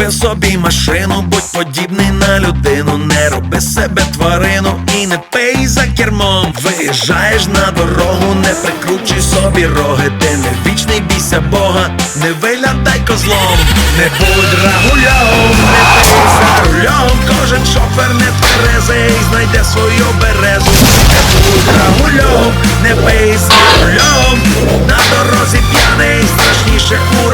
Купив собі машину, будь подібний на людину, не роби себе тварину і не пий за кермом. Виїжджаєш на дорогу, не прикручуй собі роги, ти не вічний бійся Бога, не виглядай козлом, не будь рагульом, не пий за рулем, кожен шофер не тверезий, знайде свою березу, не будь рагульом, не пий за рулем, на дорозі п'яний, страшніше урагана.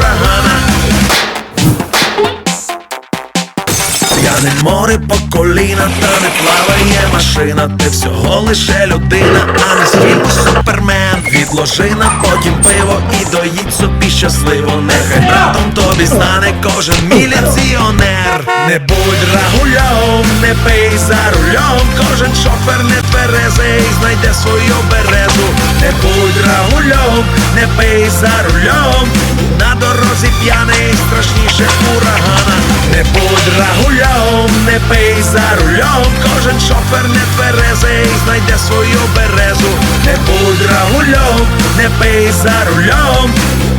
П'яне море по коліна, та не плаває машина, ти всього лише людина, а не з супермен. Відложи на потім пиво і доїдь собі щасливо. Нехай братом тобі стане кожен міліціонер. Не будь рагульом, не пий за рулем, кожен шофер не тверезий, знайде свою березу. Не будь рагульом, не пий за рулем, на дорозі п'яний, страшніше урагана. Не будь рагульом, не пий за рульом, кожен шофер не тверезий, знайде свою березу. Не будь рагульом, не пий за рулем.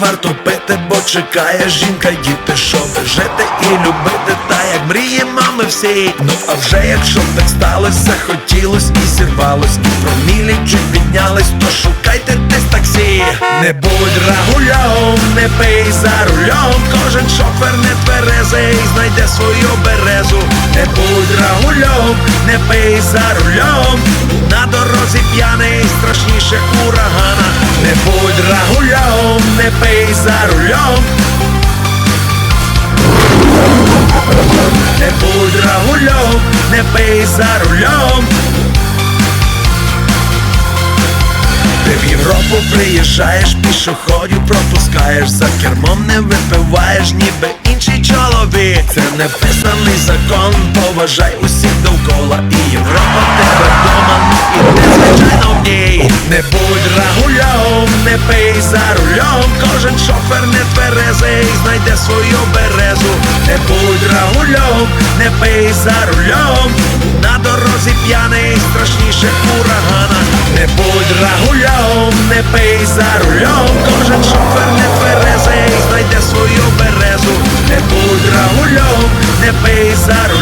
Варто пити, бо чекає жінка, діти, щоб жити і любити, та як мріє мами всі. Ну а вже якщо так сталося, хотілось і зірвалось, і промілі чуть піднялись, то шукайте десь таксі. Не будь рагульом, не пий за рулем, кожен шофер не тверезий, знайде свою березу. Не будь рагульом, не пий за рулем, на дорозі п'яний, страшніше урагана. Не будь рагульом, не пий за рулем. Не будь рагульом, не пий за рулем. Ти в Європу приїжджаєш, пішоходів пропускаєш, за кермом не випиваєш, ніби інший чоловік. Це неписаний закон, поважай усіх довкола. За рулем, кожен шофер не тверезий, знайде свою березу. Не будь рагульом, не пий за рулем, на дорозі п'яний, страшніше урагана. Не будь рагульом, не пий за рулем, кожен шофер не тверезий, знайде свою березу. Не будь рагульом, не пий за рулем.